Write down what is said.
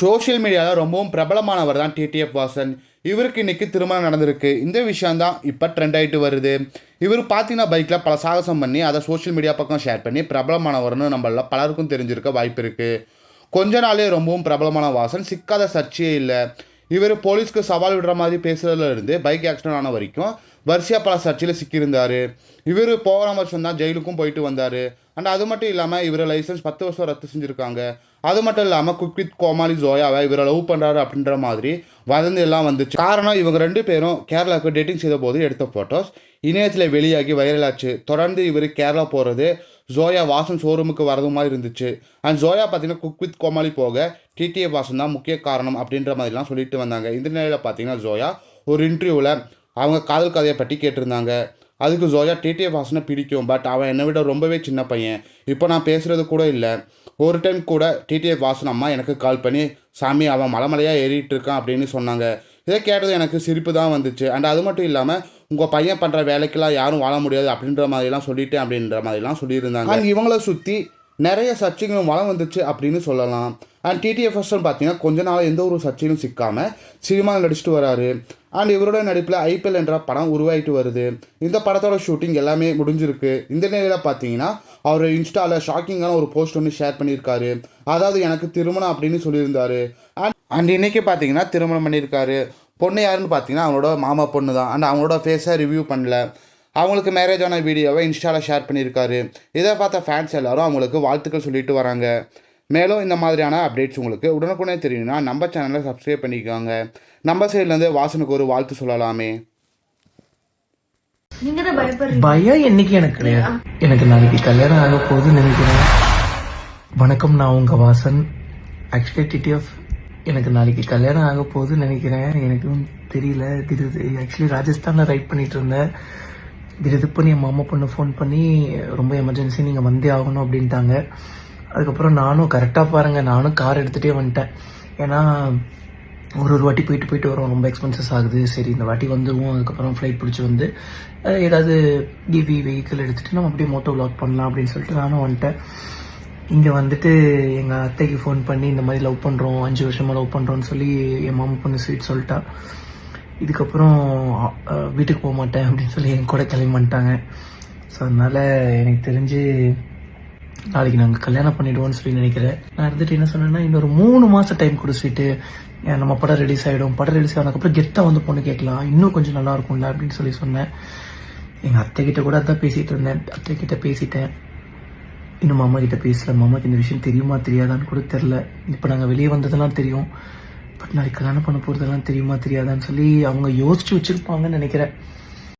Social மீடியாவில் ரொம்பவும் பிரபலமானவர் தான் டிடிஎஃப் வாசன். இவருக்கு இன்றைக்கி திருமணம் நடந்திருக்கு. இந்த விஷயம் தான் இப்போ ட்ரெண்ட் ஆகிட்டு வருது. இவர் பார்த்தீங்கன்னா பைக்கில் பல சாகசம் பண்ணி அதை சோஷியல் மீடியா பக்கம் ஷேர் பண்ணி பிரபலமானவர்னு நம்மள பலருக்கும் தெரிஞ்சிருக்க வாய்ப்பு இருக்குது கொஞ்ச நாளே ரொம்பவும் பிரபலமான வாசன். சிக்காத சர்ச்சையே இல்லை. இவர் போலீஸ்க்கு சவால் விடுற மாதிரி பேசுறதுல இருந்து பைக் ஆக்சிடென்ட் ஆன வரைக்கும் வரிசையாக பல சர்ச்சையில் சிக்கியிருந்தார். இவர் போகிற வருஷம் தான் ஜெயிலுக்கும் போயிட்டு வந்தார். அண்ட் அது மட்டும் இல்லாமல் இவர் லைசன்ஸ் பத்து வருஷம் ரத்து செஞ்சுருக்காங்க. அது மட்டும் இல்லாமல் குக் வித் கோமாளி ஜோயாவை இவரை லவ் பண்ணுறாரு அப்படின்ற மாதிரி வதந்தி எல்லாம் வந்துச்சு. காரணம் இவங்க ரெண்டு பேரும் கேரளாவுக்கு டேட்டிங் செய்த போது எடுத்த ஃபோட்டோஸ் இணையத்தில் வெளியாகி வைரலாச்சு தொடர்ந்து இவர் கேரளா போகிறது ஜோயா வாசன் ஷோரூமுக்கு வரது மாதிரி இருந்துச்சு. அண்ட் ஜோயா பார்த்தீங்கன்னா குக் வித் கோமாளி போக டிடிஏ வாசன் தான் முக்கிய காரணம் அப்படின்ற மாதிரிலாம் சொல்லிட்டு வந்தாங்க. இந்த நிலையில் பார்த்தீங்கன்னா ஜோயா ஒரு இன்டர்வியூவில் அவங்க காதல் கதையை பற்றி கேட்டிருந்தாங்க. அதுக்கு ஜோயா டிடிஎஃப் வாசனை பிடிக்கும். பட் அவன் என்னை விட ரொம்பவே சின்ன பையன். இப்போ நான் பேசுகிறது கூட இல்லை. ஒரு டைம் கூட டிடிஎஃப் வாசன் அம்மா எனக்கு கால் பண்ணி சாமி அவன் மலைமலையாக ஏறிட்டு இருக்கான் அப்படின்னு சொன்னாங்க. இதை கேட்டது எனக்கு சிரிப்பு தான் வந்துச்சு. அண்ட் அது மட்டும் இல்லாமல் உங்கள் பையன் பண்ணுற வேலைக்கெல்லாம் யாரும் வாழ முடியாது அப்படின்ற மாதிரிலாம் சொல்லிட்டேன் அப்படின்ற மாதிரிலாம் சொல்லியிருந்தாங்க. இவங்கள சுற்றி நிறைய சர்ச்சைகளும் வளம் வந்துச்சு அப்படின்னு சொல்லலாம். அண்ட் டிடிஎஃப்எஸ்ன்னு பார்த்தீங்கன்னா கொஞ்ச நாள் எந்த ஒரு சர்ச்சையிலும் சிக்காமல் சினிமாவில் நடிச்சுட்டு வராரு. அண்ட் இவரோட நடிப்பில் ஐபிஎல் என்ற படம் உருவாயிட்டு வருது. இந்த படத்தோட ஷூட்டிங் எல்லாமே முடிஞ்சிருக்கு. இந்த நிலையில் பார்த்தீங்கன்னா அவர் இன்ஸ்டாவில் ஷாக்கிங்கான ஒரு போஸ்ட் ஒன்று ஷேர் பண்ணியிருக்காரு. அதாவது எனக்கு திருமணம் அப்படின்னு சொல்லியிருந்தாரு. அண்ட் அண்ட் இன்னைக்கு பார்த்தீங்கன்னா திருமணம் பண்ணியிருக்காரு. பொண்ணு யாருன்னு பார்த்தீங்கன்னா அவங்களோட மாமா பொண்ணு தான் அண்ட் அவங்களோட ஃபேஸை ரிவ்யூ பண்ணல. அவங்களுக்கு மேரேஜ் ஆன வீடியோவை இன்ஸ்டாவில் ஷேர் பண்ணியிருக்காரு. இதை பார்த்த ஃபேன்ஸ் எல்லாரும் அவங்களுக்கு வாழ்த்துக்கள் சொல்லிட்டு வராங்க. மேலும் இந்த மாதிரியான அப்டேட்ஸ் உங்களுக்கு உடனுக்குடனே தெரியணும்னா நம்ம சேனலை சப்ஸ்கிரைப் பண்ணிக்கோங்க. நம்ம சைட்லேருந்து வாசனுக்கு ஒரு வாழ்த்து சொல்லலாமே. பயம் என்னைக்கு எனக்கு கிடையாது. எனக்கு நாளைக்கு கல்யாணம் ஆக போகுதுன்னு நினைக்கிறேன். வணக்கம் நான் உங்க வாசன். ஆக்சுவலி டிடிஎஃப் எனக்கு நாளைக்கு கல்யாணம் ஆக போகுதுன்னு நினைக்கிறேன். எனக்கும் தெரியல திடீர் ஆக்சுவலி ராஜஸ்தான்ல ரைட் பண்ணிட்டு இருந்தேன். திடீர் பண்ணி என் மாமா பொண்ணு ஃபோன் பண்ணி ரொம்ப எமர்ஜென்சி நீங்கள் வந்தே ஆகணும் அப்படின்ட்டாங்க. அதுக்கப்புறம் நானும் கரெக்டாக பாருங்கள் நானும் கார் எடுத்துகிட்டே வந்துட்டேன். ஏன்னா ஒரு ஒரு வாட்டி போயிட்டு போயிட்டு வரோம் ரொம்ப எக்ஸ்பென்சஸ் ஆகுது. சரி இந்த வாட்டி வந்துடுவோம் அதுக்கப்புறம் ஃப்ளைட் பிடிச்சி வந்து ஏதாவது டிவி வெஹிக்கிள் எடுத்துகிட்டு நம்ம அப்படியே மோட்டோ வ்ளாக் பண்ணலாம் அப்படின்னு சொல்லிட்டு நானும் வந்துட்டேன். இங்கே வந்துட்டு எங்கள் அத்தைக்கு ஃபோன் பண்ணி இந்த மாதிரி லவ் பண்ணுறோம் அஞ்சு வருஷமாக லவ் பண்ணுறோன்னு சொல்லி என் மாமா பொண்ணு ஸ்வீட் சொல்லிட்டா. இதுக்கப்புறம் வீட்டுக்கு போக மாட்டேன் அப்படின்னு சொல்லி என் கூட கிளம்பி பண்ணிட்டாங்க ஸோ அதனால் எனக்கு தெரிஞ்சு நாளைக்கு நாங்கள் கல்யாணம் பண்ணிடுவோம்னு சொல்லி நினைக்கிறேன். நான் இருந்துட்டு என்ன சொன்னேன்னா இன்னொரு மூணு மாதம் டைம் கொடுத்துட்டு நம்ம படம் ரிலீஸ் ஆகிடும் படம் ரிலீஸ் ஆனதுக்கப்புறம் கெத்தாக வந்து பொண்ணு கேட்கலாம். இன்னும் கொஞ்சம் நல்லா இருக்கும்ல அப்படின்னு சொல்லி சொன்னேன். எங்கள் அத்தை கிட்ட கூட அதான் பேசிகிட்டு இருந்தேன். அத்தை கிட்ட பேசிட்டேன். இன்னும் மாமா கிட்ட பேசல. மாமாக்கு இந்த விஷயம் தெரியுமா தெரியாதான்னு கூட தெரில இப்போ நாங்கள் வெளியே வந்ததெல்லாம் தெரியும். பட் நாளைக்கு கல்யாணம் பண்ண போகிறதெல்லாம் தெரியுமா தெரியாதான்னு சொல்லி அவங்க யோசிச்சு வச்சுருப்பாங்கன்னு நினைக்கிறேன்.